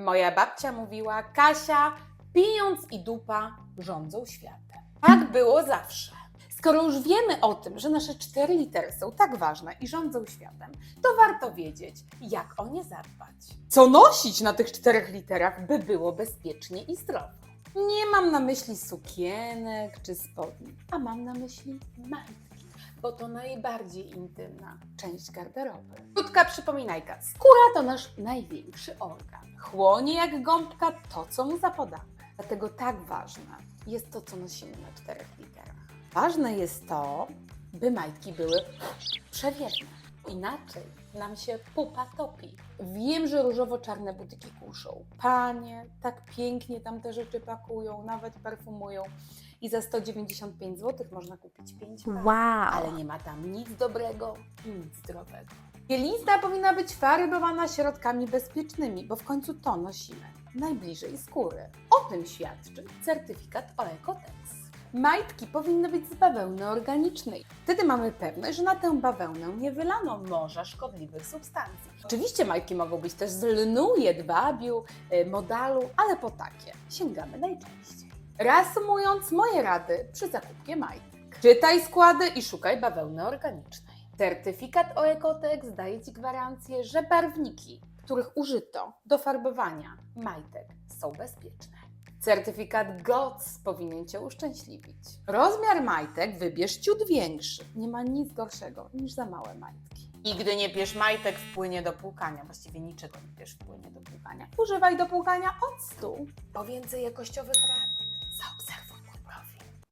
Moja babcia mówiła, Kasia, pieniądz i dupa rządzą światem. Tak było zawsze. Skoro już wiemy o tym, że nasze cztery litery są tak ważne i rządzą światem, to warto wiedzieć, jak o nie zadbać. Co nosić na tych czterech literach, by było bezpiecznie i zdrowo. Nie mam na myśli sukienek czy spodni, a mam na myśli majtki, bo to najbardziej intymna część garderoby. Krótka przypominajka, skóra to nasz największy organ. Chłonie jak gąbka to, co mu zapodamy. Dlatego tak ważne jest to, co nosimy na czterech literach. Ważne jest to, by majtki były przewiewne. Inaczej nam się pupa topi. Wiem, że różowo-czarne butyki kuszą. Panie, tak pięknie tam te rzeczy pakują, nawet perfumują. I za 195 zł można kupić 5 par. Wow. Ale nie ma tam nic dobrego i nic zdrowego. Bielizna powinna być farbowana środkami bezpiecznymi, bo w końcu to nosimy najbliżej skóry. O tym świadczy certyfikat o Ecotex. Majtki powinny być z bawełny organicznej. Wtedy mamy pewność, że na tę bawełnę nie wylano morza szkodliwych substancji. Oczywiście majtki mogą być też z lnu, jedwabiu, y, modalu, ale po takie sięgamy najczęściej. Reasumując moje rady przy zakupie majtek. Czytaj składy i szukaj bawełny organicznej. Certyfikat o Ecotex daje Ci gwarancję, że barwniki, których użyto do farbowania majtek są bezpieczne. Certyfikat GOTS powinien Cię uszczęśliwić. Rozmiar majtek wybierz ciut większy. Nie ma nic gorszego niż za małe majtki. Nigdy nie bierz majtek w płynie do płukania, właściwie niczego nie bierz w płynie do płukania. Używaj do płukania octu. Po więcej jakościowych rad